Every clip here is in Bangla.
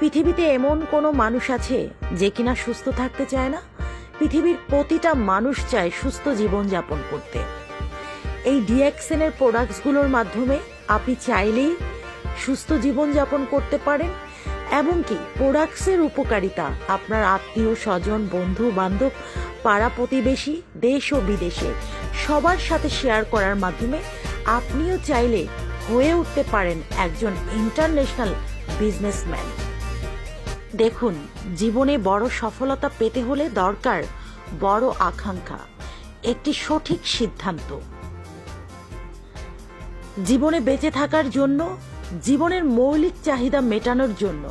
পৃথিবীতে এমন কোনো মানুষ আছে যে কিনা সুস্থ থাকতে চায় না? পৃথিবীর প্রতিটা মানুষ চায় সুস্থ জীবনযাপন করতে। এই ডিএক্সেনের প্রোডাক্টসগুলোর মাধ্যমে আপনি চাইলেই সুস্থ জীবনযাপন করতে পারেন এবং কি প্রোডাক্টসের উপকারিতা আপনার আত্মীয়, স্বজন, বন্ধু, বান্ধব, পাড়া প্রতিবেশী, দেশ ও বিদেশে সবার সাথে শেয়ার করার মাধ্যমে আপনিও চাইলে হয়ে উঠতে পারেন একজন ইন্টারন্যাশনাল বিজনেসম্যান দেখুন, জীবনে বড় সফলতা পেতে হলে দরকার বড় আকাঙ্ক্ষা, একটি সঠিক সিদ্ধান্ত। জীবনে বেঁচে থাকার জন্য, জীবনের মৌলিক চাহিদা মেটানোর জন্য।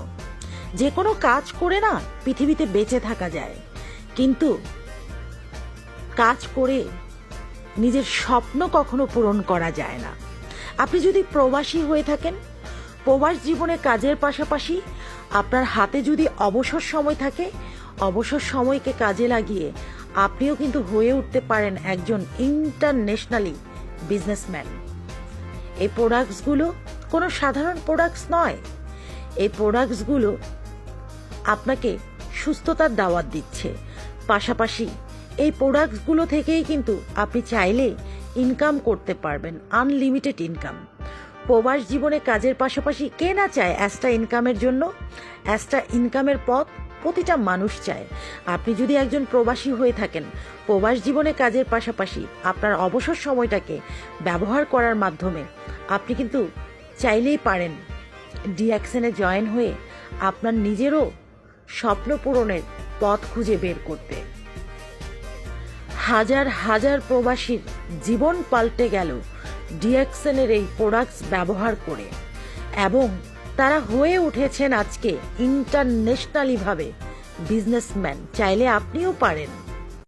যে কোনো কাজ করে না পৃথিবীতে বেঁচে থাকা যায়, কিন্তু কাজ করে নিজের স্বপ্ন কখনো পূরণ করা যায় না। আপনি যদি প্রবাসী হয়ে থাকেন প্রবাস জীবনে কাজের পাশাপাশি আপনার হাতে যদি অবসর সময় থাকে, অবসর সময়কে কাজে লাগিয়ে আপনিও কিন্তু হয়ে উঠতে পারেন একজন ইন্টারন্যাশনালি বিজনেসম্যান এই প্রোডাক্টসগুলো কোনো সাধারণ প্রোডাক্টস নয়। এই প্রোডাক্টসগুলো আপনাকে সুস্থতার দাওয়াত দিচ্ছে। পাশাপাশি এই প্রোডাক্টসগুলো থেকেই কিন্তু আপনি চাইলে ইনকাম করতে পারবেন আনলিমিটেড ইনকাম প্রবাস জীবনে কাজের পাশাপাশি কে না চায় অ্যাস্ট্রা ইনকামের জন্য? অ্যাস্ট্রা ইনকামের পথ প্রতিটা মানুষ চায়। আপনি যদি একজন প্রবাসী হয়ে থাকেন, প্রবাস জীবনে কাজের পাশাপাশি আপনার অবসর সময়টাকে ব্যবহার করার মাধ্যমে আপনি কিন্তু চাইলেই পারেন ডিঅ্যাকশনে জয়েন হয়ে আপনার নিজেরও স্বপ্ন পূরণের পথ খুঁজে বের করতে। হাজার হাজার প্রবাসীর জীবন পাল্টে গেল ডিএক্সেনের এই প্রোডাক্টস ব্যবহার করে। এবং তারা হয়ে উঠেছেন আজকে ইন্টারন্যাশনালিভাবে বিজনেসম্যান, চাইলে আপনিও পারেন।